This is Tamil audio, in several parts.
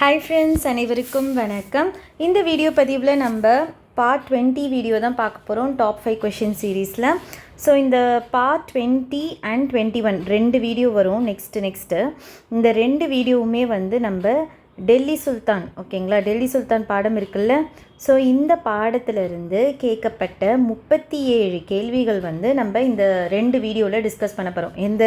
ஹாய் ஃப்ரெண்ட்ஸ் அனைவருக்கும் வணக்கம். இந்த வீடியோ பதிவில் நம்ம பார்ட் டுவெண்ட்டி வீடியோ தான் பார்க்க போகிறோம் டாப் ஃபைவ் கொஷின் சீரீஸில் ஸோ இந்த part twenty and twenty one ரெண்டு வீடியோ வரும் நெக்ஸ்ட்டு நெக்ஸ்ட்டு இந்த ரெண்டு வீடியோவுமே வந்து நம்ம டெல்லி சுல்தான் ஓகேங்களா டெல்லி சுல்தான் பாடம் இருக்குல்ல? ஸோ இந்த பாடத்திலிருந்து கேட்கப்பட்ட முப்பத்தி ஏழு கேள்விகள் வந்து நம்ம இந்த ரெண்டு வீடியோவில் டிஸ்கஸ் பண்ண போகிறோம் எந்த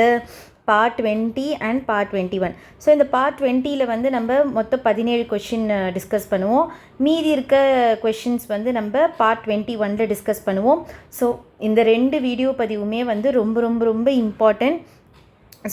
part twenty and part twenty one so இந்த பார்ட் டுவெண்ட்டியில் வந்து நம்ம மொத்தம் பதினேழு கொஷின் டிஸ்கஸ் பண்ணுவோம். மீதி இருக்க கொஷின்ஸ் வந்து நம்ம பார்ட் டுவெண்ட்டி ஒனில் டிஸ்கஸ் பண்ணுவோம். ஸோ இந்த ரெண்டு வீடியோ பதிவுமே வந்து ரொம்ப ரொம்ப ரொம்ப இம்பார்ட்டண்ட்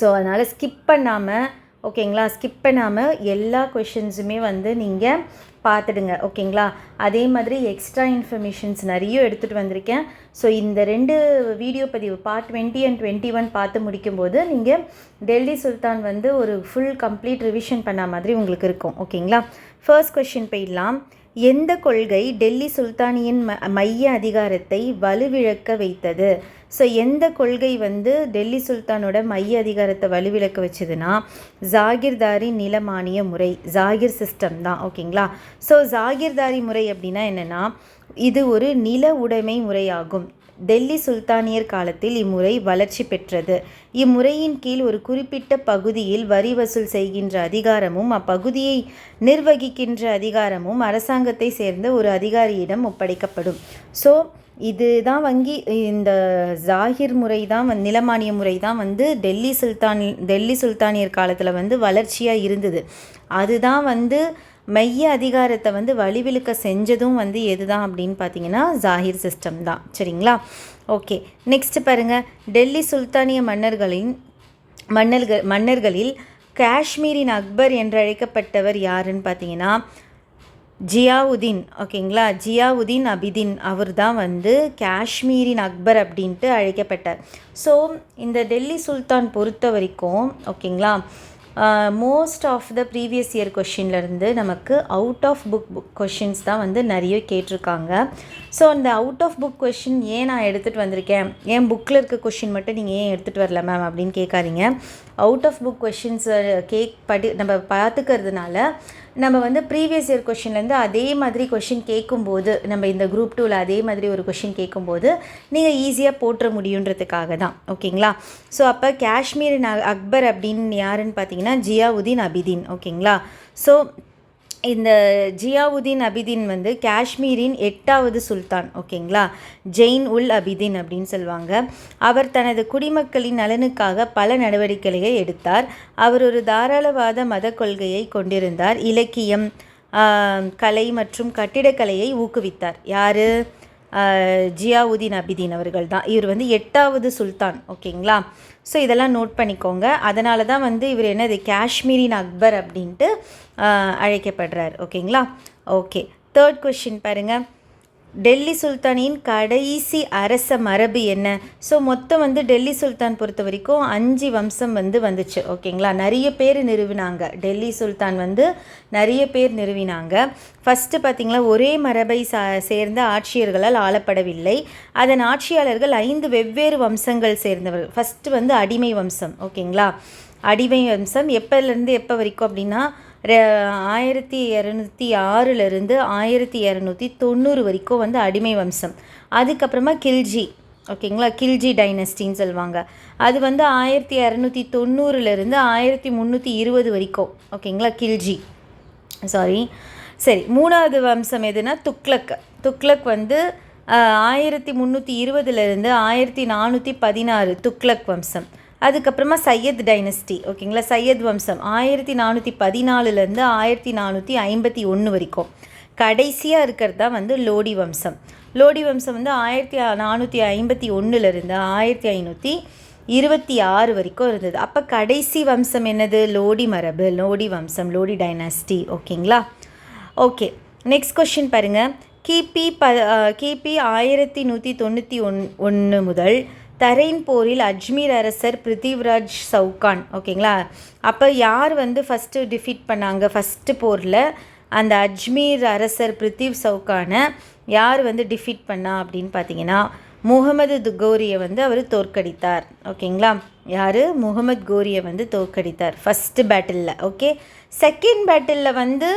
ஸோ அதனால் ஸ்கிப் பண்ணாமல் ஓகேங்களா ஸ்கிப் பண்ணாமல் எல்லா கொஷின்ஸுமே வந்து நீங்கள் பார்த்துடுங்க ஓகேங்களா? அதே மாதிரி எக்ஸ்ட்ரா இன்ஃபர்மேஷன்ஸ் நிறைய எடுத்துகிட்டு வந்திருக்கேன். ஸோ இந்த ரெண்டு வீடியோ பதிவு part twenty and twenty one பார்த்து முடிக்கும்போது நீங்கள் டெல்லி சுல்தான் வந்து ஒரு ஃபுல் கம்ப்ளீட் ரிவிஷன் பண்ண மாதிரி உங்களுக்கு இருக்கும் ஓகேங்களா? ஃபர்ஸ்ட் கொஷின் போயிடலாம். எந்த கொள்கை டெல்லி சுல்தானியின் ம மைய அதிகாரத்தை வலுவிழக்க வைத்தது? ஸோ எந்த கொள்கை வந்து டெல்லி சுல்தானோட மைய அதிகாரத்தை வலுவிழக்க வச்சதுன்னா ஜாகிர்தாரி நிலமானிய முறை ஜாகிர் சிஸ்டம் தான் ஓகேங்களா? ஸோ ஜாகிர்தாரி முறை அப்படின்னா என்னென்னா இது ஒரு நில உடைமை முறையாகும். டெல்லி சுல்தானியர் காலத்தில் இம்முறை வளர்ச்சி பெற்றது. இம்முறையின் கீழ் ஒரு குறிப்பிட்ட பகுதியில் வரி வசூல் செய்கின்ற அதிகாரமும் அப்பகுதியை நிர்வகிக்கின்ற அதிகாரமும் அரசாங்கத்தை சேர்ந்த ஒரு அதிகாரியிடம் ஒப்படைக்கப்படும். ஸோ இதுதான் வங்கி இந்த ஜாகிர் முறை தான் வந் நிலமானிய முறை தான் வந்து டெல்லி சுல்தான் டெல்லி சுல்தானியர் காலத்தில் வந்து வளர்ச்சியாக இருந்தது. அதுதான் வந்து மைய அதிகாரத்தை வந்து வழிவிழுக்க செஞ்சதும் வந்து எது தான் அப்படின்னு பார்த்தீங்கன்னா ஜாகிர் சிஸ்டம் தான். சரிங்களா? ஓகே நெக்ஸ்ட் பாருங்கள் டெல்லி சுல்தானிய மன்னர்களின் மன்னர்கள் மன்னர்களில் காஷ்மீரின் அக்பர் என்று அழைக்கப்பட்டவர் யாருன்னு பார்த்தீங்கன்னா ஜியாவுதீன். ஓகேங்களா ஜியாவுதீன் அபிதீன். அவர் தான் வந்து காஷ்மீரின் அக்பர் அப்படின்ட்டு அழைக்கப்பட்டார். ஸோ இந்த டெல்லி சுல்தான் பொறுத்த வரைக்கும் ஓகேங்களா most of the previous year கொஷின்லேருந்து நமக்கு out of book book questions தான் வந்து நிறைய கேட்டிருக்காங்க. ஸோ அந்த அவுட் ஆஃப் புக் கொஷின் ஏன் நான் எடுத்துகிட்டு வந்திருக்கேன்? ஏன் புக்கில் இருக்க கொஷின் மட்டும் நீங்கள் ஏன் எடுத்துகிட்டு வரல மேம் அப்படின்னு கேட்காதீங்க. அவுட் ஆஃப் புக் கொஷின்ஸை கேக் படி நம்ம பார்த்துக்கிறதுனால நம்ம வந்து ப்ரீவியஸ் இயர் கொஷின்லேருந்து அதே மாதிரி கொஷின் கேட்கும்போது நம்ம இந்த குரூப் டூவில் அதே மாதிரி ஒரு கொஷின் கேட்கும்போது நீங்கள் ஈஸியாக போட்டுற முடியுன்றதுக்காக தான். ஓகேங்களா ஸோ அப்போ காஷ்மீர் அக்பர் அப்படின்னு யாருன்னு பார்த்தீங்கன்னா ஜியாவுதீன் அபிதீன். ஓகேங்களா ஸோ இந்த ஜியாவுதீன் அபிதீன் வந்து காஷ்மீரின் எட்டாவது சுல்தான் ஓகேங்களா? ஜெயின் உல் அபிதீன் அப்படின்னு சொல்லுவாங்க. அவர் தனது குடிமக்களின் நலனுக்காக பல நடவடிக்கைகளை எடுத்தார். அவர் ஒரு தாராளவாத மத கொள்கையை கொண்டிருந்தார். இலக்கியம் கலை மற்றும் கட்டிடக்கலையை ஊக்குவித்தார். யார்? ஜியாவுதீன் அபிதீன் அவர்கள் தான். இவர் வந்து எட்டாவது சுல்தான் ஓகேங்களா? ஸோ இதெல்லாம் நோட் பண்ணிக்கோங்க. அதனால தான் வந்து இவர் என்னது காஷ்மீரின் அக்பர் அப்படின்ட்டு அழைக்கப்படுறார் ஓகேங்களா? ஓகே தேர்ட் கொஷின் பாருங்கள் டெல்லி சுல்தானின் கடைசி அரச மரபு என்ன? ஸோ மொத்தம் வந்து டெல்லி சுல்தான் பொறுத்த வரைக்கும் அஞ்சு வம்சம் வந்து வந்துச்சு ஓகேங்களா நிறைய பேர் நிறுவினாங்க. டெல்லி சுல்தான் வந்து நிறைய பேர் நிறுவினாங்க. ஃபஸ்ட்டு பார்த்திங்களா ஒரே மரபை சா சேர்ந்த ஆட்சியர்களால் ஆளப்படவில்லை. அதன் ஆட்சியாளர்கள் ஐந்து வெவ்வேறு வம்சங்கள் சேர்ந்தவர்கள் ஃபஸ்ட்டு வந்து அடிமை வம்சம் ஓகேங்களா அடிமை வம்சம் எப்போலேருந்து எப்போ வரைக்கும் அப்படின்னா ஆயிரத்தி இரநூத்தி ஆறுலேருந்து ஆயிரத்தி இரநூத்தி தொண்ணூறு வரைக்கும் வந்து அடிமை வம்சம். அதுக்கப்புறமா கில்ஜி. ஓகேங்களா? கில்ஜி டைனஸ்டின்னு சொல்லுவாங்க. அது வந்து ஆயிரத்தி இரநூத்தி தொண்ணூறுலேருந்து ஆயிரத்தி முந்நூற்றி இருபது வரைக்கும். ஓகேங்களா? கில்ஜி. சாரி சரி மூணாவது வம்சம் எதுனா துக்ளக். துக்ளக் வந்து ஆயிரத்தி முந்நூற்றி இருபதுலேருந்து ஆயிரத்தி நானூற்றி பதினாறு துக்ளக் வம்சம். அதுக்கப்புறமா சையத் டைனஸ்டி ஓகேங்களா? சையத் வம்சம். ஆயிரத்தி நானூற்றி பதினாலுலேருந்து ஆயிரத்தி நானூற்றி ஐம்பத்தி ஒன்று வரைக்கும். கடைசியாக இருக்கிறது தான் வந்து லோடி வம்சம். லோடி வம்சம் வந்து ஆயிரத்தி நானூற்றி ஐம்பத்தி ஒன்றுலேருந்து ஆயிரத்தி ஐநூற்றி இருபத்தி ஆறு வரைக்கும் இருந்தது. அப்போ கடைசி வம்சம் என்னது? லோடி மரபு லோடி வம்சம் லோடி டைனாஸ்டி ஓகேங்களா? ஓகே நெக்ஸ்ட் கொஷின் பாருங்கள் கிபி ப கிபி ஆயிரத்தி நூற்றி தொண்ணூற்றி ஒன் ஒன்று முதல் தரைன் போரில் அஜ்மீர் அரசர் பிருத்திவ்ராஜ் சவுகான் ஓகேங்களா? அப்போ யார் வந்து ஃபஸ்ட்டு டிஃபீட் பண்ணாங்க? ஃபஸ்ட்டு போரில் அந்த அஜ்மீர் அரசர் பிருத்திவ் சவுகானை யார் வந்து டிஃபீட் பண்ணா அப்படின்னு பார்த்தீங்கன்னா முகமது துகோரியை வந்து அவர் தோற்கடித்தார் ஓகேங்களா? யார்? முகமது கோரியை வந்து தோற்கடித்தார் ஃபஸ்ட்டு பேட்டிலில் ஓகே? செகண்ட் பேட்டிலில் வந்து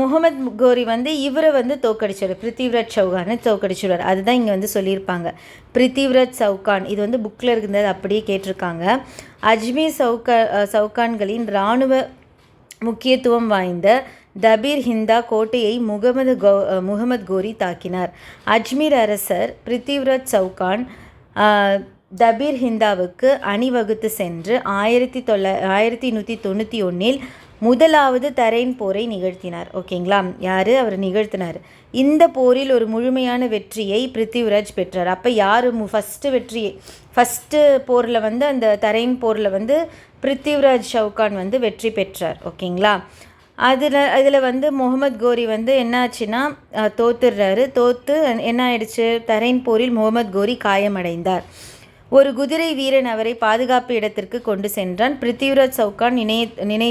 முகமது கோரி வந்து இவரை வந்து தோக்கடிச்சார் பிருத்திவிராஜ் சௌகானை தோக்கடிச்சிடுவார் அதுதான் இங்கே வந்து சொல்லியிருப்பாங்க. பிருத்திவிராஜ் சவுகான் இது வந்து புக்கில் இருந்தது அப்படியே கேட்டிருக்காங்க. அஜ்மீர் சவுகா சவுகான்களின் இராணுவ முக்கியத்துவம் வாய்ந்த தபீர் ஹிந்தா கோட்டையை முகமது கோ முகமது கோரி தாக்கினார். அஜ்மீர் அரசர் பிருத்திவிராஜ் சவுகான் தபீர் ஹிந்தாவுக்கு அணிவகுத்து சென்று ஆயிரத்தி தொள்ள ஆயிரத்தி நூற்றி தொண்ணூற்றி ஒன்றில் முதலாவது தரைன் போரை நிகழ்த்தினார். ஓகேங்களா? யார்? அவர் நிகழ்த்தினார். இந்த போரில் ஒரு முழுமையான வெற்றியை பிருத்திவிராஜ் பெற்றார். அப்போ யார் மு ஃபஸ்ட்டு வெற்றியை ஃபஸ்ட்டு போரில் வந்து அந்த தரைன் போரில் வந்து பிருத்திவிராஜ் சவுகான் வந்து வெற்றி பெற்றார். ஓகேங்களா? அதில் இதில் வந்து முகமது கோரி வந்து என்ன ஆச்சுன்னா தோத்துடுறாரு. தோத்து என்ன ஆயிடுச்சு? தரைன் போரில் முகமது கோரி காயமடைந்தார். ஒரு குதிரை வீரன் அவரை பாதுகாப்பு இடத்திற்கு கொண்டு சென்றான். பிருத்திவிராஜ் சவுகான் நினை நினை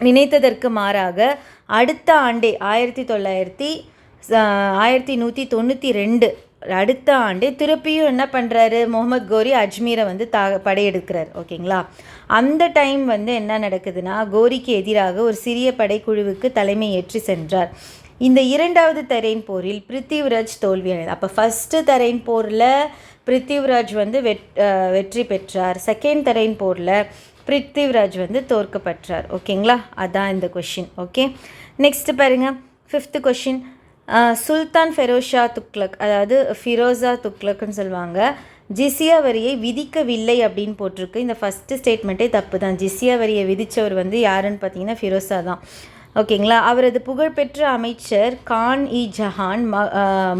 நினைத்ததற்கு மாறாக அடுத்த ஆண்டே ஆயிரத்தி தொள்ளாயிரத்தி ஆயிரத்தி நூற்றி தொண்ணூற்றி ரெண்டு அடுத்த ஆண்டே திருப்பியும் என்ன பண்ணுறாரு முகமது கோரி அஜ்மீரை வந்து தா படையெடுக்கிறார். ஓகேங்களா? அந்த டைம் வந்து என்ன நடக்குதுன்னா கோரிக்கு எதிராக ஒரு சிறிய படைக்குழுவுக்கு தலைமை ஏற்றி சென்றார். இந்த இரண்டாவது தரையின் போரில் பிருத்திவிராஜ் தோல்வி அப்போ ஃபஸ்ட்டு தரைன் போரில் பிருத்திவிராஜ் வந்து வெட் வெற்றி பெற்றார். செகண்ட் தரைன் போரில் பிருத்திவிராஜ் வந்து தோற்கப்பட்டார் ஓகேங்களா அதான் இந்த கொஷின் ஓகே நெக்ஸ்ட்டு பாருங்க. ஃபிஃப்த்து கொஷின் சுல்தான் ஃபெரோஷா துக்ளக் அதாவது ஃபிரோசா துக்லக்னு சொல்லுவாங்க. ஜிசியா வரியை விதிக்கவில்லை அப்படின்னு போட்டிருக்கு. இந்த ஃபஸ்ட்டு ஸ்டேட்மெண்ட்டே தப்பு தான். ஜிசியா வரியை விதித்தவர் வந்து யாருன்னு பார்த்தீங்கன்னா ஃபிரோசா தான். ஓகேங்களா? அவரது புகழ்பெற்ற அமைச்சர் கான் இ ஜஹான் ம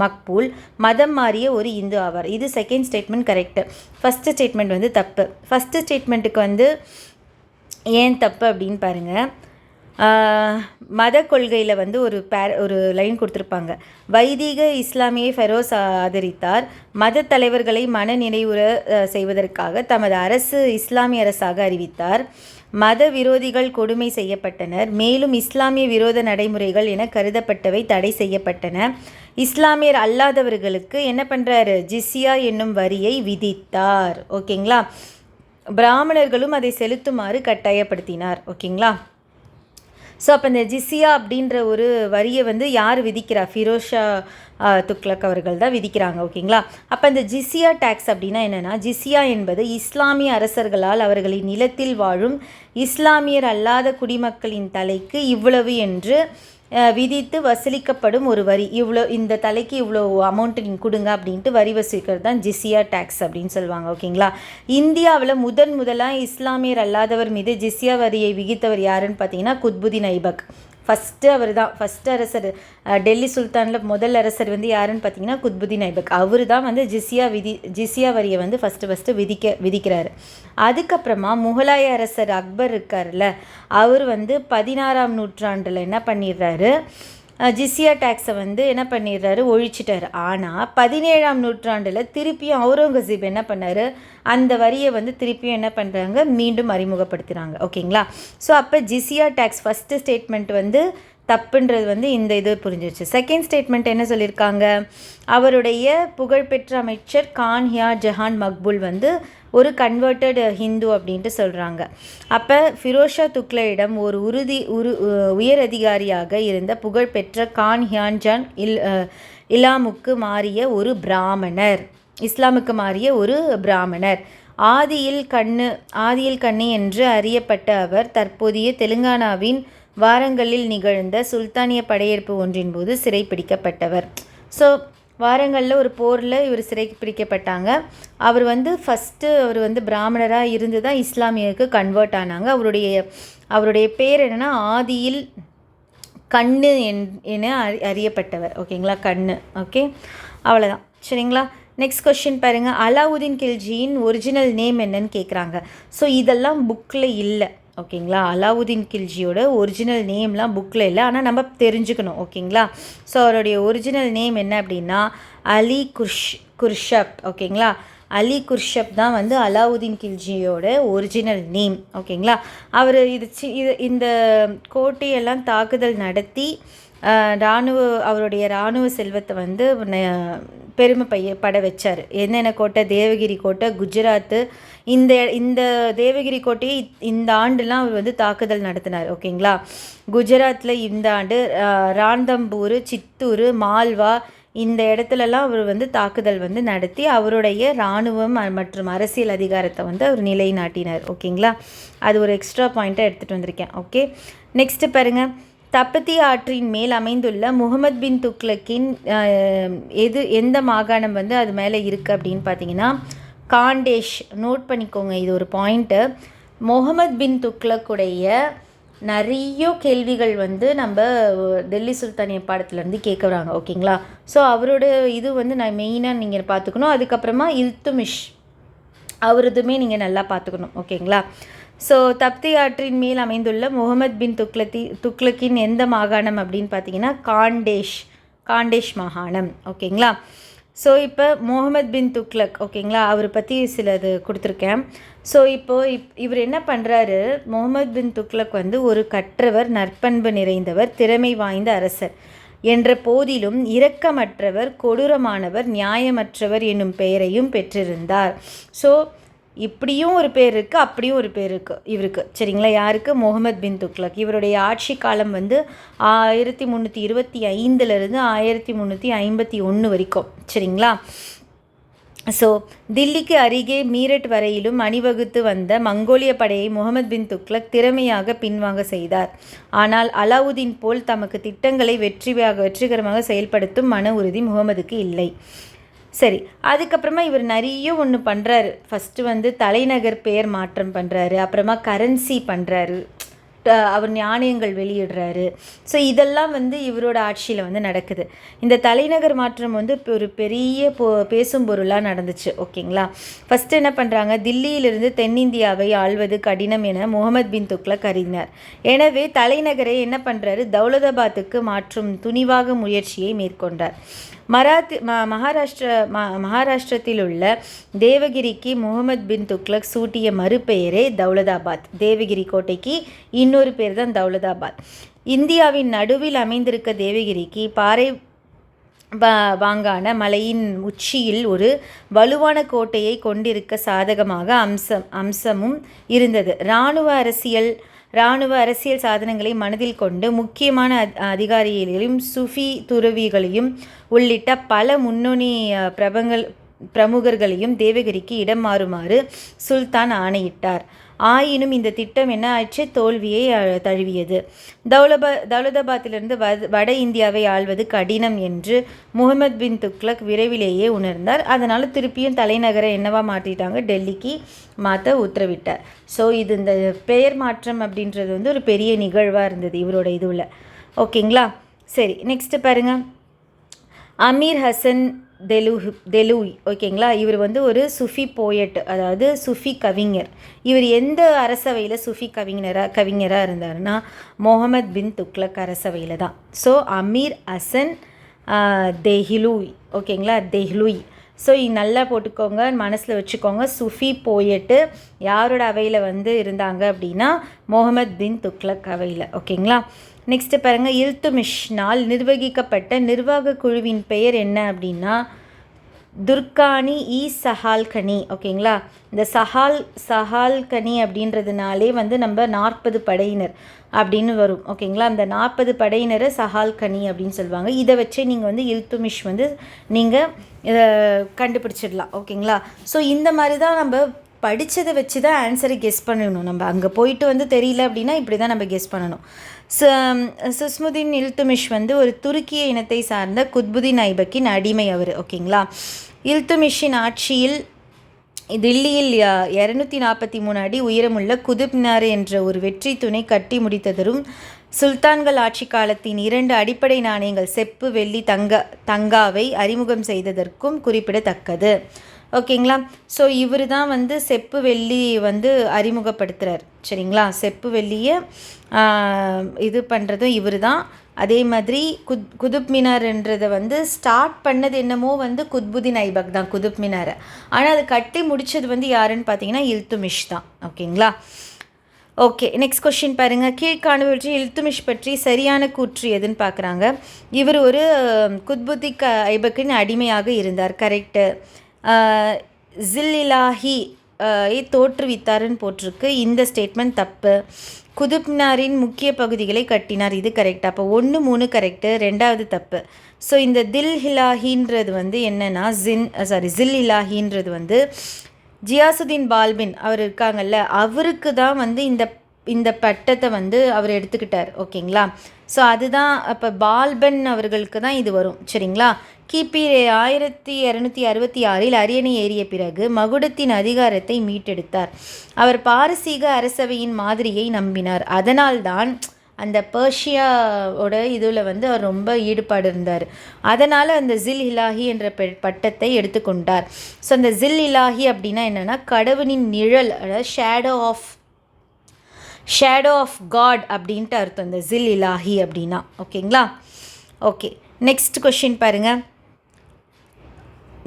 மக்பூல் மதம் மாறிய ஒரு இந்து ஆவார். இது second statement correct first statement வந்து தப்பு. ஃபஸ்ட்டு ஸ்டேட்மெண்ட்டுக்கு வந்து ஏன் தப்பு அப்படின்னு பாருங்கள் மத கொள்கையில் வந்து ஒரு பேர் ஒரு லைன் கொடுத்துருப்பாங்க. வைதிக இஸ்லாமியை ஃபெரோஸ் ஆதரித்தார். மத தலைவர்களை மன நினைவுற செய்வதற்காக தமது அரசு இஸ்லாமிய அரசாக அறிவித்தார். மத விரோதிகள் கொடுமை செய்யப்பட்டனர். மேலும் இஸ்லாமிய விரோத நடைமுறைகள் என கருதப்பட்டவை தடை செய்யப்பட்டன. இஸ்லாமியர் அல்லாதவர்களுக்கு என்ன பண்ணுறாரு ஜிஸ்யா என்னும் வரியை விதித்தார். ஓகேங்களா? பிராமணர்களும் அதை செலுத்துமாறு கட்டாயப்படுத்தினார். ஓகேங்களா? ஸோ அப்போ இந்த ஜிசியா அப்படின்ற ஒரு வரியை வந்து யார் விதிக்கிறா? ஃபிரோஷா துக்லக் துக்ளக் அவர்கள் தான் விதிக்கிறாங்க ஓகேங்களா? அப்போ இந்த ஜிசியா டேக்ஸ் அப்படின்னா என்னென்னா ஜிசியா என்பது இஸ்லாமிய அரசர்களால் அவர்களின் நிலத்தில் வாழும் இஸ்லாமியர் அல்லாத குடிமக்களின் தலைக்கு இவ்வளவு என்று விதித்து வசூலிக்கப்படும் ஒரு வரி. இவ்வளோ இந்த தலைக்கு இவ்வளோ அமௌண்ட் நீங்கள் கொடுங்க அப்படின்ட்டு வரி வசூலிக்கிறது தான் ஜிசியா டேக்ஸ் அப்படின்னு சொல்லுவாங்க ஓகேங்களா? இந்தியாவில் முதன் முதலாக இஸ்லாமியர் அல்லாதவர் மீது ஜிசியா வரியை விகித்தவர் யாருன்னு பார்த்தீங்கன்னா குத்புதீன் ஐபக். ஃபஸ்ட்டு அவர் தான் ஃபஸ்ட் அரசர் டெல்லி சுல்தானில் முதல் அரசர் வந்து யாருன்னு பார்த்தீங்கன்னா குத்புதீன் ஐபக். அவர் தான் வந்து ஜிசியா விதி ஜிசியா வரியை வந்து ஃபஸ்ட்டு ஃபஸ்ட்டு விதிக்க விதிக்கிறாரு. அதுக்கப்புறமா முகலாய அரசர் அக்பர் இருக்கார்ல அவர் வந்து பதினாறாம் நூற்றாண்டில் என்ன பண்ணிடுறாரு? ஜிசியா டேக்ஸை வந்து என்ன பண்ணிடுறாரு? ஒழிச்சிட்டாரு. ஆனால் பதினேழாம் நூற்றாண்டில் திருப்பியும் அவுரங்கசீப் என்ன பண்ணாரு? அந்த வரியை வந்து திருப்பியும் என்ன பண்ணுறாங்க மீண்டும் அறிமுகப்படுத்துகிறாங்க ஓகேங்களா? ஸோ அப்போ ஜிசியா டேக்ஸ் ஃபஸ்ட்டு ஸ்டேட்மெண்ட் வந்து தப்புன்றது வந்து இந்த இது புரிஞ்சிருச்சு. செகண்ட் ஸ்டேட்மெண்ட் என்ன சொல்லியிருக்காங்க அவருடைய புகழ்பெற்ற அமைச்சர் கான் ஹியா ஜஹான் மக்புல் வந்து ஒரு கன்வெர்ட்டட் ஹிந்து அப்படின்ட்டு சொல்கிறாங்க அப்போ ஃபிரோஷா துக்லையிடம் ஒரு உறுதி உரு உயர் அதிகாரியாக இருந்த புகழ்பெற்ற கான் ஹியான் ஜான் இல் இலாமுக்கு மாறிய ஒரு பிராமணர். இஸ்லாமுக்கு மாறிய ஒரு பிராமணர். ஆதியில் கண்ணு ஆதியில் கண்ணு என்று அறியப்பட்ட அவர் தற்போதைய தெலுங்கானாவின் வாரங்களில் நிகழ்ந்த சுல்தானிய படையெடுப்பு ஒன்றின் போது சிறை பிடிக்கப்பட்டவர். ஸோ வாரங்களில் ஒரு போரில் இவர் சிறை பிடிக்கப்பட்டாங்க. அவர் வந்து ஃபஸ்ட்டு அவர் வந்து பிராமணராக இருந்து தான் இஸ்லாமியருக்கு கன்வெர்ட் ஆனாங்க. அவருடைய அவருடைய பேர் என்னென்னா ஆதியில் கண்ணு என் என அறி அறியப்பட்டவர். ஓகேங்களா கண்ணு. ஓகே அவ்வளோதான் சரிங்களா? நெக்ஸ்ட் கொஷின் பாருங்கள் அலாவுதீன் கில்ஜியின் ஒரிஜினல் நேம் என்னன்னு கேட்குறாங்க ஸோ இதெல்லாம் புக்கில் இல்லை. ஓகேங்களா அலாவுதீன் கில்ஜியோட ஒரிஜினல் நேம்லாம் புக்கில் இல்லை. ஆனால் நம்ம தெரிஞ்சுக்கணும். ஓகேங்களா ஸோ அவருடைய ஒரிஜினல் நேம் என்ன அப்படின்னா அலி குர்ஷ் குர்ஷப். ஓகேங்களா அலி குர்ஷப் தான் வந்து அலாவுதீன் கில்ஜியோட ஒரிஜினல் நேம் ஓகேங்களா அவர் இது சி இது இந்த கோட்டையெல்லாம் தாக்குதல் நடத்தி இராணுவ அவருடைய இராணுவ செல்வத்தை வந்து பெருமை பைய பட வச்சார். என்னென்ன கோட்டை? தேவகிரி கோட்டை குஜராத்து. இந்த இந்த தேவகிரி கோட்டையை இந்த ஆண்டுலாம் அவர் வந்து தாக்குதல் நடத்தினார் ஓகேங்களா? குஜராத்தில் இந்த ஆண்டு ராந்தம்பூர் சித்தூர் மால்வா இந்த இடத்துலலாம் அவர் வந்து தாக்குதல் வந்து நடத்தி அவருடைய இராணுவம் மற்றும் அரசியல் அதிகாரத்தை வந்து அவர் நிலைநாட்டினார் ஓகேங்களா? அது ஒரு எக்ஸ்ட்ரா பாயிண்ட்டாக எடுத்துகிட்டு வந்திருக்கேன் ஓகே? நெக்ஸ்ட்டு பாருங்கள் தப்பத்தி ஆற்றின் மேல் அமைந்துள்ள முகமது பின் துக்லக்கின் எது எந்த மாகாணம் வந்து அது மேலே இருக்குது அப்படின்னு பார்த்தீங்கன்னா காண்டேஷ். நோட் பண்ணிக்கோங்க இது ஒரு பாயிண்ட்டு முகமது பின் துக்லக்குடைய நிறைய கேள்விகள் வந்து நம்ம டெல்லி சுல்தானிய பாடத்துலேருந்து கேட்குறாங்க ஓகேங்களா? ஸோ அவரோட இது வந்து நான் மெயினாக நீங்கள் பார்த்துக்கணும். அதுக்கப்புறமா இல்துமிஷ். அவரதுமே நீங்கள் நல்லா பார்த்துக்கணும் ஓகேங்களா? ஸோ தப்தி ஆற்றின் மேல் அமைந்துள்ள முகமது பின் துக்லத்தி துக்லக்கின் எந்த மாகாணம் அப்படின்னு பார்த்தீங்கன்னா காண்டேஷ் காண்டேஷ் மாகாணம். ஓகேங்களா? ஸோ இப்போ முகமது பின் துக்லக் ஓகேங்களா? அவரை பற்றி சிலது கொடுத்துருக்கேன். ஸோ இப்போது இப் இவர் என்ன பண்ணுறாரு முகமது பின் துக்லக் வந்து ஒரு கற்றவர் நற்பண்பு நிறைந்தவர் திறமை வாய்ந்த அரசர் என்ற போதிலும் இரக்கமற்றவர் கொடூரமானவர் நியாயமற்றவர் என்னும் பெயரையும் பெற்றிருந்தார். ஸோ இப்படியும் ஒரு பேர் இருக்குது அப்படியும் ஒரு பேர் இருக்குது இவருக்கு. சரிங்களா? யாருக்கு? முகமது பின் துக்லக் இவருடைய ஆட்சி காலம் வந்து ஆயிரத்தி முந்நூற்றி இருபத்தி ஐந்துலேருந்து ஆயிரத்தி முந்நூற்றி ஐம்பத்தி ஒன்று வரைக்கும். சரிங்களா? ஸோ தில்லிக்கு அருகே மீரட் வரையிலும் அணிவகுத்து வந்த மங்கோலிய படையை முகமது பின் துக்லக் திறமையாக பின்வாங்க செய்தார். ஆனால் அலாவுதீன் போல் தமக்கு திட்டங்களை வெற்றியாக வெற்றிகரமாக செயல்படுத்தும் மன உறுதி முகமதுக்கு இல்லை. சரி அதுக்கப்புறமா இவர் நிறைய ஒன்று பண்ணுறாரு ஃபஸ்ட்டு வந்து தலைநகர் பெயர் மாற்றம் பண்ணுறாரு அப்புறமா கரன்சி பண்ணுறாரு அவர் நாணயங்கள் வெளியிடுறாரு. ஸோ இதெல்லாம் வந்து இவரோட ஆட்சியில் வந்து நடக்குது. இந்த தலைநகர் மாற்றம் வந்து ஒரு பெரிய போ பேசும் பொருளாக நடந்துச்சு ஓகேங்களா? ஃபஸ்ட்டு என்ன பண்ணுறாங்க தில்லியிலிருந்து தென்னிந்தியாவை ஆள்வது கடினம் என முகமது பின் துக்லக் கருதினார். எனவே தலைநகரை என்ன பண்ணுறாரு தௌலதாபாத்துக்கு மாற்றும் துணிவாக முயற்சியை மேற்கொண்டார். மராத்தி ம மகாராஷ்டிர ம மகாராஷ்டிரத்தில் உள்ள தேவகிரிக்கு முகமது பின் துக்லக் சூட்டிய மறுபெயரே தௌலதாபாத். தேவகிரி கோட்டைக்கு இன்னொரு பேர் தான் தௌலதாபாத். இந்தியாவின் நடுவில் அமைந்திருக்க தேவகிரிக்கு பாறை வாங்கான மலையின் உச்சியில் ஒரு வலுவான கோட்டையை கொண்டிருக்க சாதகமாக அம்சம் அம்சமும் இருந்தது. இராணுவ அரசியல் இராணுவ அரசியல் சாதனங்களை மனதில் கொண்டு முக்கியமான அதிகாரிகளையும் சுஃபி துறவிகளையும் உள்ளிட்ட பல முன்னணி பிரபங்கள் பிரமுகர்களையும் தேவகிரிக்கு இடம் மாறுமாறு சுல்தான் ஆணையிட்டார். ஆயினும் இந்த திட்டம் என்ன ஆயிடுச்சு தோல்வியை தழுவியது. தௌலபா தௌலதாபாத்திலிருந்து வட இந்தியாவை ஆள்வது கடினம் என்று முகமது பின் துக்லக் விரைவிலேயே உணர்ந்தார். அதனால் திருப்பியும் தலைநகரை என்னவா மாற்றிட்டாங்க? டெல்லிக்கு மாற்ற உத்தரவிட்டார். ஸோ இது இந்த பெயர் மாற்றம் அப்படின்றது வந்து ஒரு பெரிய நிகழ்வாக இருந்தது இவரோட இதுவில் ஓகேங்களா? சரி நெக்ஸ்ட்டு பாருங்கள் அமீர் ஹசன் தெலு தெலுய் ஓகேங்களா? இவர் வந்து ஒரு சுஃபி போயட் அதாவது சுஃபி கவிஞர். இவர் எந்த அரசவையில் சுஃபி கவிஞராக கவிஞராக இருந்தார்னா முகமது பின் துக்லக் அரசவையில் தான். ஸோ அமீர் ஹசன் தெஹிலுய் ஓகேங்களா? தெஹ்லுய். ஸோ நல்லா போட்டுக்கோங்க மனசில் வச்சுக்கோங்க. சுஃபி போயட்டு யாரோட அவையில் வந்து இருந்தாங்க அப்படின்னா முகமது பின் துக்லக் அவையில் ஓகேங்களா? நெக்ஸ்ட்டு பாருங்கள் இல்துமிஷ்னால் நிர்வகிக்கப்பட்ட நிர்வாக குழுவின் பெயர் என்ன அப்படின்னா துர்கானி இ சஹால்கனி ஓகேங்களா? இந்த சஹால் சஹால்கனி அப்படின்றதுனாலே வந்து நம்ம நாற்பது படையினர் அப்படின்னு வரும் ஓகேங்களா? அந்த நாற்பது படையினரை சஹால்கனி அப்படின்னு சொல்லுவாங்க. இதை வச்சே நீங்கள் வந்து இல்துமிஷ் வந்து நீங்கள் கண்டுபிடிச்சிடலாம் ஓகேங்களா? ஸோ இந்த மாதிரி தான் நம்ம படித்ததை வச்சு தான் ஆன்சரை கெஸ் பண்ணணும். நம்ம அங்கே போயிட்டு வந்து தெரியல அப்படின்னா இப்படி தான் நம்ம கெஸ் பண்ணணும். சுஸ்முதீன் இல்துமிஷ் வந்து ஒரு துருக்கிய இனத்தை சார்ந்த குத்புதீன் ஐபக்கின் அடிமை அவர் ஓகேங்களா? இல்துமிஷின் ஆட்சியில் தில்லியில் இரநூத்தி நாற்பத்தி மூணு அடி உயரமுள்ள குதுப்னார் என்ற ஒரு வெற்றி துணை கட்டி முடித்ததரும் சுல்தான்கள் ஆட்சி காலத்தின் இரண்டு அடிப்படை நாணயங்கள் செப்பு வெள்ளி தங்க தங்காவை அறிமுகம் செய்ததற்கும் குறிப்பிடத்தக்கது. ஓகேங்களா? ஸோ இவர் தான் வந்து செப்பு வெள்ளி வந்து அறிமுகப்படுத்துகிறார் சரிங்களா? செப்பு வெள்ளியை இது பண்ணுறதும் இவர் தான் அதே மாதிரி குத் குதுப் மினார்ன்றதை வந்து ஸ்டார்ட் பண்ணது என்னமோ வந்து குத்புதீன் ஐபக் தான் குதுப் மினாரை. ஆனால் அது கட்டி முடித்தது வந்து யாருன்னு பார்த்தீங்கன்னா இல்துமிஷ் தான். ஓகேங்களா? ஓகே நெக்ஸ்ட் கொஷின் பாருங்கள் கீழ்காணுவற்றி இல்துமிஷ் பற்றி சரியான கூற்று எதுன்னு பார்க்குறாங்க இவர் ஒரு குத்புத்தி க ஐபக்கின் அடிமையாக இருந்தார். கரெக்டு ஜில்லிலாஹி தோற்றுவித்தாருன்னு போட்டிருக்கு. இந்த ஸ்டேட்மெண்ட் தப்பு. குதுப்னாரின் முக்கிய பகுதிகளை கட்டினார். இது கரெக்ட் அப்போ ஒன்று மூணு கரெக்டு ரெண்டாவது தப்பு. ஸோ இந்த தில் ஹிலாஹின்றது வந்து என்னென்னா ஜின் சாரி ஜில் இலாஹின்றது வந்து ஜியாசுதீன் பால்பின் அவர் இருக்காங்கல்ல அவருக்கு தான் வந்து இந்த இந்த பட்டத்தை வந்து அவர் எடுத்துக்கிட்டார். ஓகேங்களா? ஸோ அதுதான் அப்போ பால்பன் அவர்களுக்கு தான் இது வரும். சரிங்களா? கிபி ஆயிரத்தி இரநூத்தி அறுபத்தி ஆறில் அரியணை ஏறிய பிறகு மகுடத்தின் அதிகாரத்தை மீட்டெடுத்தார். அவர் பாரசீக அரசவையின் மாதிரியை நம்பினார். அதனால்தான் அந்த பர்ஷியாவோட இதில் வந்து அவர் ரொம்ப ஈடுபாடு இருந்தார். அதனால் அந்த ஜில் இலாஹி என்ற பட்டத்தை எடுத்துக்கொண்டார் ஸோ அந்த ஜில் இலாஹி அப்படின்னா என்னென்னா கடவுளின் நிழல் அதாவது shadow of shadow of god அப்படின்ட்டு அர்த்தம். இந்த ஜில் இலாஹி அப்படின்னா. ஓகேங்களா ஓகே நெக்ஸ்ட் கொஷின் பாருங்கள்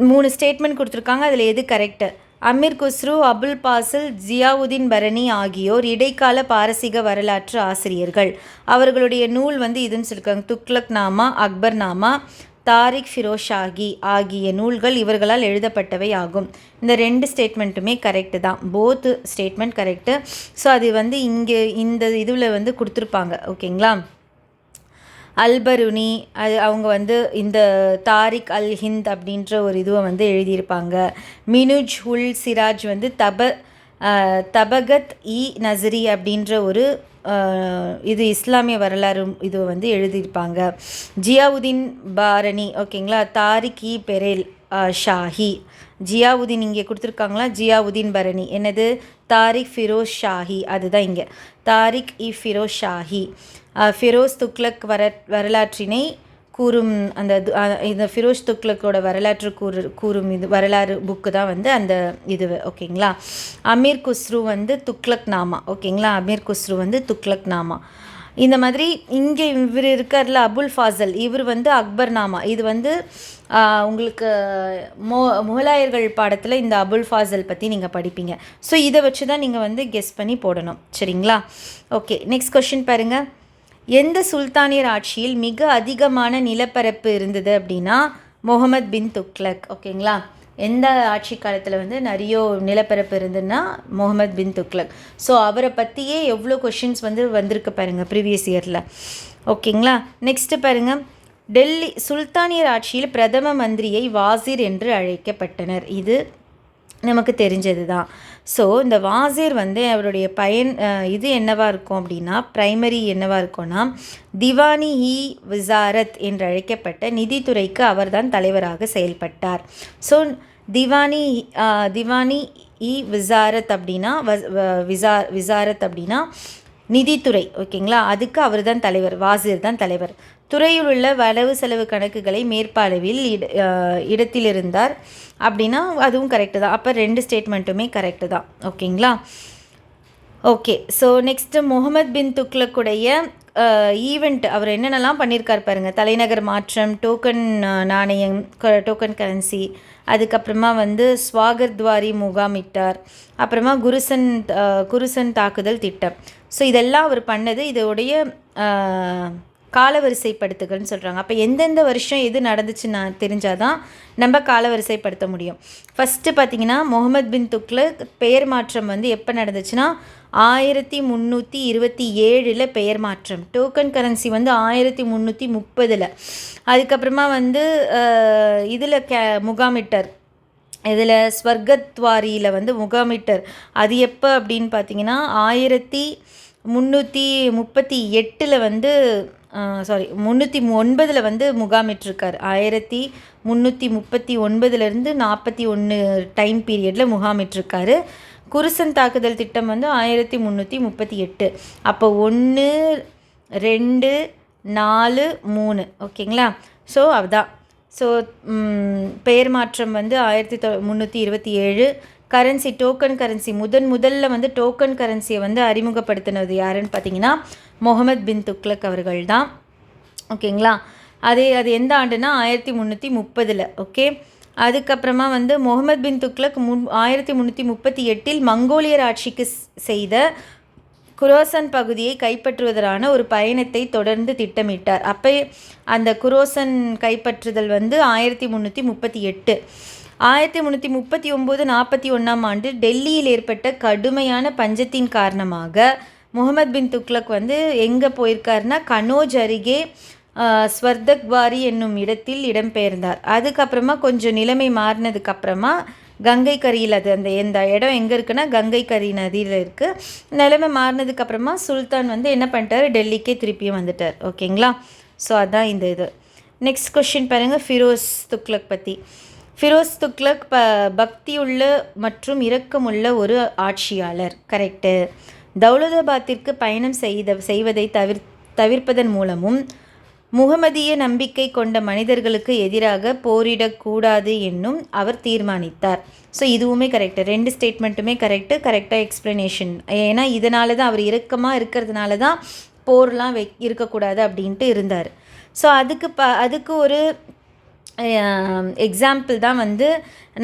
மூணு ஸ்டேட்மெண்ட் கொடுத்துருக்காங்க. அதில் எது கரெக்டு அமீர் குஸ்ரு அபுல் பாசில் ஜியாவுதீன் பரணி ஆகியோர் இடைக்கால பாரசீக வரலாற்று ஆசிரியர்கள். அவர்களுடைய நூல் வந்து இதுன்னு சொல்லியிருக்காங்க துக்லக் நாமா அக்பர் நாமா தாரிக் ஃபிரோஷாகி ஆகிய நூல்கள் இவர்களால் எழுதப்பட்டவை ஆகும். இந்த ரெண்டு ஸ்டேட்மெண்ட்டுமே கரெக்டு தான். போத்து ஸ்டேட்மெண்ட் கரெக்டு ஸோ அது வந்து இங்கே இந்த இதில் வந்து கொடுத்துருப்பாங்க. ஓகேங்களா அல்பருனி அது அவங்க வந்து இந்த தாரிக் அல் ஹிந்த் அப்படின்ற ஒரு இதுவை வந்து எழுதியிருப்பாங்க. மினுஜ் உல் சிராஜ் வந்து தப தபகத் இ நசரி அப்படின்ற ஒரு இது இஸ்லாமிய வரலாறு இது வந்து எழுதியிருப்பாங்க. ஜியாவுதீன் பாரணி ஓகேங்களா? தாரிக் இ பெரேல் ஷாஹி. ஜியாவுதீன் இங்கே கொடுத்துருக்காங்களா? ஜியாவுதீன் பரணி. என்னது? தாரிக் ஃபிரோஸ் ஷாஹி அதுதான் இங்கே. தாரிக் இ ஃபிரோஸ் ஷாஹி. ஃபிரோஸ் துக்லக் வர வரலாற்றினை கூறும் அந்த இந்த ஃபிரோஸ் துக்லக்கோட வரலாற்று கூறு கூறும் இது வரலாறு புக்கு தான் வந்து அந்த இது ஓகேங்களா? அமீர் குஸ்ரு வந்து துக்லக் நாமா ஓகேங்களா? அமீர் குஸ்ரு வந்து துக்லக் நாமா. இந்த மாதிரி இங்கே இவர் இருக்கார்ல அபுல் ஃபாசல் இவர் வந்து அக்பர் நாமா. இது வந்து உங்களுக்கு மோ முகலாயர்கள் பாடத்தில் இந்த அபுல் ஃபாசல் பற்றி நீங்கள் படிப்பீங்க. ஸோ இதை வச்சு தான் நீங்கள் வந்து கெஸ் பண்ணி போடணும். சரிங்களா? ஓகே நெக்ஸ்ட் கொஷின் பாருங்கள் எந்த சுல்தானியர் ஆட்சியில் மிக அதிகமான நிலப்பரப்பு இருந்தது அப்படின்னா முகமது பின் துக்லக் ஓகேங்களா எந்த ஆட்சி காலத்தில் வந்து நிறைய நிலப்பரப்பு இருந்ததுன்னா முகமது பின் துக்லக் ஸோ அவரை பற்றியே எவ்வளோ கொஷின்ஸ் வந்து வந்திருக்கு பாருங்கள் ப்ரீவியஸ் இயரில் ஓகேங்களா நெக்ஸ்ட்டு பாருங்கள் டெல்லி சுல்தானியர் ஆட்சியில் பிரதம மந்திரியை வாசிர் என்று அழைக்கப்பட்டனர். இது நமக்கு தெரிஞ்சது தான் ஸோ இந்த வாசிர் வந்து அவருடைய பயன் இது என்னவாக இருக்கும் அப்படின்னா ப்ரைமரி என்னவாக இருக்கும்னா திவானி இ விசாரத் என்று அழைக்கப்பட்ட நிதித்துறைக்கு அவர்தான் தலைவராக செயல்பட்டார். ஸோ திவானி திவானி இ விசாரத் அப்படின்னா விசா விசாரத் அப்படின்னா நிதித்துறை ஓகேங்களா? அதுக்கு அவர் தான் தலைவர் வாசிர் தான் தலைவர். துறையில் உள்ள வரவு செலவு கணக்குகளை மேற்பார்வையில் இட இடத்தில் இருந்தார் அப்படின்னா அதுவும் கரெக்டு தான். அப்போ ரெண்டு ஸ்டேட்மெண்ட்டுமே கரெக்டு தான் ஓகேங்களா? Okay so next Muhammad bin துக்ளக்குடைய event அவர் என்னென்னலாம் பண்ணியிருக்கார் பாருங்கள் தலைநகர் மாற்றம் டோக்கன் நாணயம் டோக்கன் கரன்சி அதுக்கப்புறமா வந்து ஸ்வாகர் துவாரி முகாமிட்டார் அப்புறமா குருசன் குருசன் தாக்குதல் திட்டம். ஸோ இதெல்லாம் அவர் பண்ணது. இதோடைய காலவரிசைப்படுத்துகள்னு சொல்கிறாங்க அப்போ எந்தெந்த வருஷம் எது நடந்துச்சுன்னு தெரிஞ்சால் தான் நம்ம காலவரிசைப்படுத்த முடியும். ஃபஸ்ட்டு பார்த்திங்கன்னா முகமது பின் துக்ளக் பெயர் மாற்றம் வந்து எப்போ நடந்துச்சுன்னா ஆயிரத்தி முந்நூற்றி இருபத்தி ஏழில் பெயர் மாற்றம். டோக்கன் கரன்சி வந்து ஆயிரத்தி முந்நூற்றி முப்பதில். அதுக்கப்புறமா வந்து இதில் கே முகாமிட்டர். இதில் ஸ்வர்கத்வாரியில் வந்து முகாமிட்டர். அது எப்போ அப்படின்னு பார்த்தீங்கன்னா ஆயிரத்தி முந்நூற்றி முப்பத்தி எட்டில் வந்து சாரி முந்நூற்றி ஒன்பதில் வந்து முகாமிட்டிருக்கார். ஆயிரத்தி முந்நூற்றி முப்பத்தி ஒன்பதுலேருந்து நாற்பத்தி ஒன்று டைம் பீரியடில் முகாமிட்டிருக்காரு. குருசன் தாக்குதல் திட்டம் வந்து ஆயிரத்தி முந்நூற்றி முப்பத்தி எட்டு. அப்போ ஒன்று ரெண்டு நாலு மூணு. ஓகேங்களா? ஸோ அதுதான் ஸோ பெயர் மாற்றம் வந்து ஆயிரத்தி தொ முந்நூற்றி இருபத்தி ஏழு கரன்சி டோக்கன் கரன்சி முதன் முதல்ல வந்து டோக்கன் கரன்சியை வந்து அறிமுகப்படுத்தினது யாருன்னு பார்த்தீங்கன்னா முகமது பின் துக்லக் அவர்கள் தான் ஓகேங்களா? அதே அது எந்த ஆண்டுனா ஆயிரத்தி முந்நூற்றி முப்பதில். ஓகே? அதுக்கப்புறமா வந்து முகமது பின் துக்ளக் முன் ஆயிரத்தி முந்நூற்றி முப்பத்தி எட்டில் மங்கோலியர் ஆட்சிக்கு செய்த குரோசன் பகுதியை கைப்பற்றுவதற்கான ஒரு பயணத்தை தொடர்ந்து திட்டமிட்டார். அப்போ அந்த குரோசன் கைப்பற்றுதல் வந்து ஆயிரத்தி முந்நூற்றி முப்பத்தி எட்டு. ஆயிரத்தி முந்நூற்றி முப்பத்தி ஒம்பது நாற்பத்தி ஒன்றாம் ஆண்டு டெல்லியில் ஏற்பட்ட கடுமையான பஞ்சத்தின் காரணமாக முகமது பின் துக்ளக் வந்து எங்கே போயிருக்காருன்னா கனோஜ் அருகே ஸ்வர்தக்வாரி என்னும் இடத்தில் இடம்பெயர்ந்தார். அதுக்கப்புறமா கொஞ்சம் நிலைமை மாறினதுக்கப்புறமா கங்கை கரியில் அது அந்த எந்த இடம் எங்கே இருக்குன்னா கங்கை கரி நதியில் இருக்குது நிலைமை மாறினதுக்கப்புறமா சுல்தான் வந்து என்ன பண்ணிட்டார்? டெல்லிக்கே திருப்பியும் வந்துட்டார். ஓகேங்களா? ஸோ அதான் இந்த இது. நெக்ஸ்ட் கொஷின் பாருங்கள் ஃபிரோஸ் துக்ளக் பற்றி ஃபிரோஸ் துக்ளக் ப பக்தியுள்ள மற்றும் இரக்கமுள்ள ஒரு ஆட்சியாளர். கரெக்டு தௌலதாபாத்திற்கு பயணம் செய்த செய்வதை தவிர் தவிர்ப்பதன் மூலமும் முகமதிய நம்பிக்கை கொண்ட மனிதர்களுக்கு எதிராக போரிடக்கூடாது என்னும் அவர் தீர்மானித்தார். ஸோ இதுவுமே கரெக்டு ரெண்டு ஸ்டேட்மெண்ட்டுமே கரெக்டு கரெக்டாக எக்ஸ்ப்ளனேஷன் ஏன்னா இதனால தான் அவர் இறக்கமாக இருக்கிறதுனால தான் போர்லாம் வை இருக்கக்கூடாது அப்படின்ட்டு இருந்தார். ஸோ அதுக்கு ப அதுக்கு ஒரு எக்ஸாம்பிள் தான் வந்து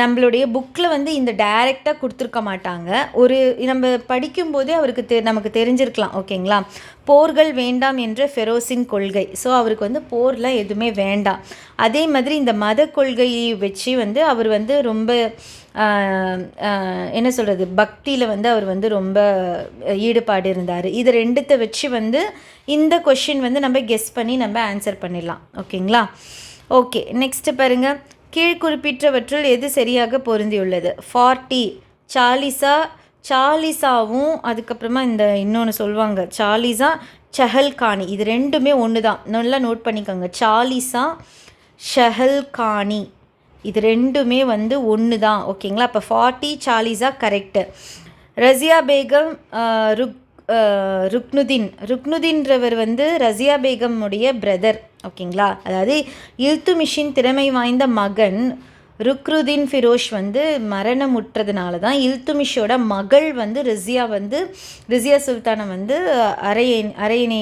நம்மளுடைய புக்கில் வந்து இந்த டைரெக்டாக கொடுத்துருக்க மாட்டாங்க. ஒரு நம்ம படிக்கும்போதே அவருக்கு தெ நமக்கு தெரிஞ்சிருக்கலாம் ஓகேங்களா? போர்கள் வேண்டாம் என்ற ஃபெரோசின் கொள்கை. ஸோ அவருக்கு வந்து போர்லாம் எதுவுமே வேண்டாம். அதே மாதிரி இந்த மத கொள்கையை வச்சு வந்து அவர் வந்து ரொம்ப என்ன சொல்கிறது பக்தியில் வந்து அவர் வந்து ரொம்ப ஈடுபாடு இருந்தார். இது ரெண்டுத்தை வச்சு வந்து இந்த கொஷின் வந்து நம்ம கெஸ் பண்ணி நம்ம ஆன்சர் பண்ணிடலாம் ஓகேங்களா? ஓகே நெக்ஸ்ட் பாருங்கள் கீழ்குறிப்பிட்டவற்றுள் எது சரியாக பொருந்தியுள்ளது? ஃபார்ட்டி சாலிசா சாலிசாவும் அதுக்கப்புறமா இந்த இன்னொன்று சொல்லுவாங்க. சாலிசா சஹல்கானி இது ரெண்டுமே ஒன்று தான் நல்லா நோட் பண்ணிக்கோங்க. சாலிசா ஷஹல்கானி. இது ரெண்டுமே வந்து ஒன்று தான் ஓகேங்களா அப்போ ஃபார்ட்டி சாலிசா கரெக்டு ரசியா பேகம் ருக் ருக்னுதீன். ருக்னுதீன்றவர் வந்து ரசியா பேகமுடைய பிரதர் ஓகேங்களா? அதாவது இல்துமிஷின் திறமை வாய்ந்த மகன் ருக்ருதீன் ஃபிரோஷ் வந்து மரணமுற்றதுனால தான் இல்துமிஷோட மகள் வந்து ரிசியா வந்து ரிசியா சுல்தானை வந்து அரையன் அரையணை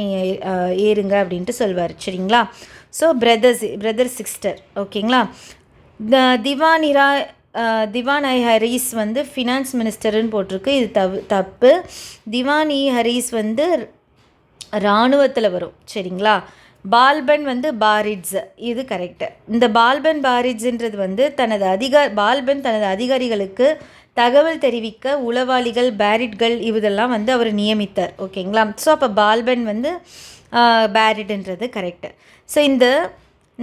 ஏறுங்க அப்படின்ட்டு சொல்வார். சரிங்களா? ஸோ பிரதர்ஸ் பிரதர் சிஸ்டர் ஓகேங்களா? த திவானிரா திவான் ஐ ஹரீஸ் வந்து ஃபினான்ஸ் மினிஸ்டர்னு போட்டிருக்கு. இது தவ் தப்பு. திவான் இ ஹரீஸ் வந்து இராணுவத்தில் வரும். சரிங்களா? பால்பன் வந்து பாரிட்ஸ். இது கரெக்டு இந்த பால்பன் பாரிட்ஸ்ன்றது வந்து தனது அதிகார பால்பன் தனது அதிகாரிகளுக்கு தகவல் தெரிவிக்க உளவாளிகள் பேரிட்கள் இதெல்லாம் வந்து அவர் நியமித்தார். ஓகேங்களா ஸோ அப்போ பால்பன் வந்து பேரிட்ன்றது கரெக்டு ஸோ இந்த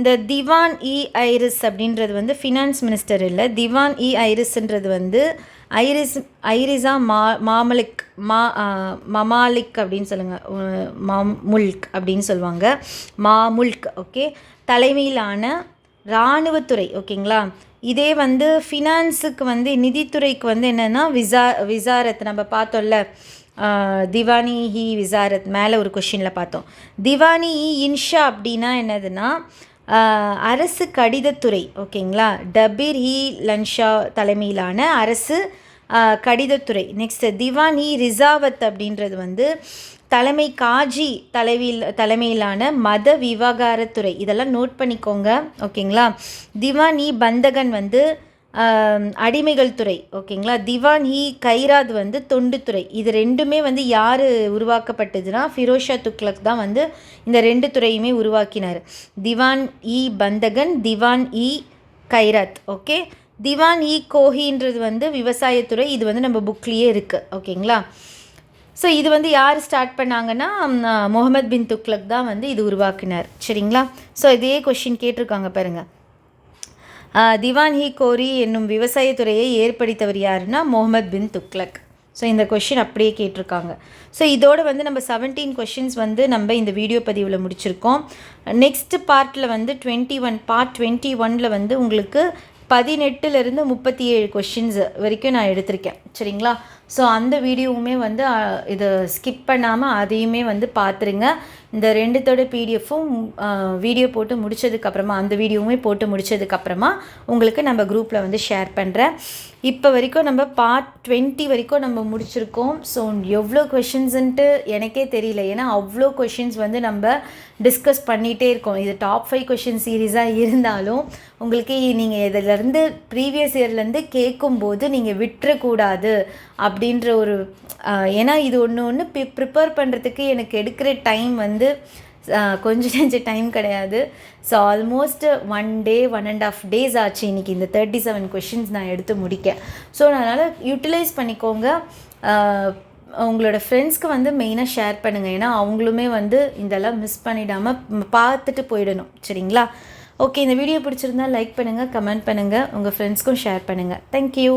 இந்த திவான் இ ஐரிஸ் அப்படின்றது வந்து ஃபினான்ஸ் மினிஸ்டர் இல்லை. திவான் இ ஐரிஸ்ன்றது வந்து ஐரிஸ் ஐரிஸா மா மாமலிக் மா மமாலிக் அப்படின்னு சொல்லுங்கள் மாமுல்க் அப்படின்னு சொல்லுவாங்க. மாமுல்க் ஓகே தலைமையிலான இராணுவத்துறை ஓகேங்களா இதே வந்து ஃபினான்ஸுக்கு வந்து நிதித்துறைக்கு வந்து என்னென்னா விசா விசாரத் நம்ம பார்த்தோம்ல. திவானி ஹி விசாரத் மேலே ஒரு கொஷினில் பார்த்தோம். திவானி இ இன்ஷா அப்படின்னா என்னதுன்னா அரசு கடிதத்துறை ஓகேங்களா? டபீர் ஹி லன்ஷா தலைமையிலான அரசு கடிதத்துறை. நெக்ஸ்ட் திவான் இ. ரிசாவத் அப்படின்றது வந்து தலைமை காஜி தலைவியில் தலைமையிலான மத விவகாரத்துறை. இதெல்லாம் நோட் பண்ணிக்கோங்க ஓகேங்களா? திவான் இ. பந்தகன் வந்து அடிமைகள் துறை ஓகேங்களா? திவான் இ கைராத் வந்து தொண்டுத்துறை இது ரெண்டுமே வந்து யார் உருவாக்கப்பட்டதுன்னா ஃபிரோஷா துக்ளக் தான் வந்து இந்த ரெண்டு துறையுமே உருவாக்கினார். திவான் இ பந்தகன் திவான் இ கைராத் ஓகே? திவான் இ கோஹின்றது வந்து விவசாயத்துறை இது வந்து நம்ம புக்லேயே இருக்குது ஓகேங்களா? ஸோ இது வந்து யார் ஸ்டார்ட் பண்ணாங்கன்னா முகமது பின் துக்ளக் தான் வந்து இது உருவாக்கினார். சரிங்களா? ஸோ இதே கொஷின் கேட்டிருக்காங்க பாருங்கள் திவான் ஹி கோரி என்னும் விவசாயத்துறையை ஏற்படுத்தவர் யாருன்னா முகமது பின் துக்லக் ஸோ இந்த கொஷின் அப்படியே கேட்டிருக்காங்க. ஸோ இதோடு வந்து நம்ம செவன்டீன் கொஷின்ஸ் வந்து நம்ம இந்த வீடியோ பதிவில் முடிச்சிருக்கோம். நெக்ஸ்ட் பார்ட்டில் வந்து டுவெண்ட்டி ஒன் பார்ட் டுவெண்ட்டி ஒனில் வந்து உங்களுக்கு பதினெட்டுலேருந்து முப்பத்தி ஏழு கொஷின்ஸ் வரைக்கும் நான் எடுத்திருக்கேன். சரிங்களா? ஸோ அந்த வீடியோவுமே வந்து இதை ஸ்கிப் பண்ணாமல் அதையுமே வந்து பார்த்துருங்க இந்த ரெண்டுத்தோட பிடிஎஃப்பும் வீடியோ போட்டு முடிச்சதுக்கப்புறமா அந்த வீடியோவுமே போட்டு முடிச்சதுக்கப்புறமா உங்களுக்கு நம்ம குரூப்பில் வந்து ஷேர் பண்ணுறேன் இப்போ வரைக்கும் நம்ம பார்ட் டுவெண்ட்டி வரைக்கும் நம்ம முடிச்சிருக்கோம். ஸோ எவ்வளோ கொஷின்ஸுன்ட்டு எனக்கே தெரியல. ஏன்னா அவ்வளோ கொஷின்ஸ் வந்து நம்ம டிஸ்கஸ் பண்ணிகிட்டே இருக்கோம். இது டாப் ஃபைவ் கொஷின் சீரீஸாக இருந்தாலும் உங்களுக்கு நீங்கள் இதிலேருந்து ப்ரீவியஸ் இயர்லேருந்து கேட்கும்போது நீங்கள் விட்டுறக்கூடாது. அப்படின்ற ஒரு ஏன்னா இது ஒன்று ஒன்று பி ப்ரிப்பேர் பண்ணுறதுக்கு எனக்கு எடுக்கிற டைம் வந்து ஆஹ், கொஞ்சம் நெஞ்ச டைம் கிடையாது. So almost one day one and half days ஆச்சு இன்றைக்கி இந்த தேர்ட்டி செவன் கொஷின்ஸ் நான் எடுத்து முடிக்க. ஸோ அதனால் யூட்டிலைஸ் பண்ணிக்கோங்க. உங்களோட ஃப்ரெண்ட்ஸ்க்கு வந்து மெயினாக ஷேர் பண்ணுங்கள் ஏன்னா அவங்களுமே வந்து இதெல்லாம் மிஸ் பண்ணிடாமல் பார்த்துட்டு போயிடணும். சரிங்களா? ஓகே இந்த வீடியோ பிடிச்சிருந்தா லைக் பண்ணுங்கள் கமெண்ட் பண்ணுங்கள் உங்கள் ஃப்ரெண்ட்ஸ்க்கும் ஷேர் பண்ணுங்கள் தேங்க்யூ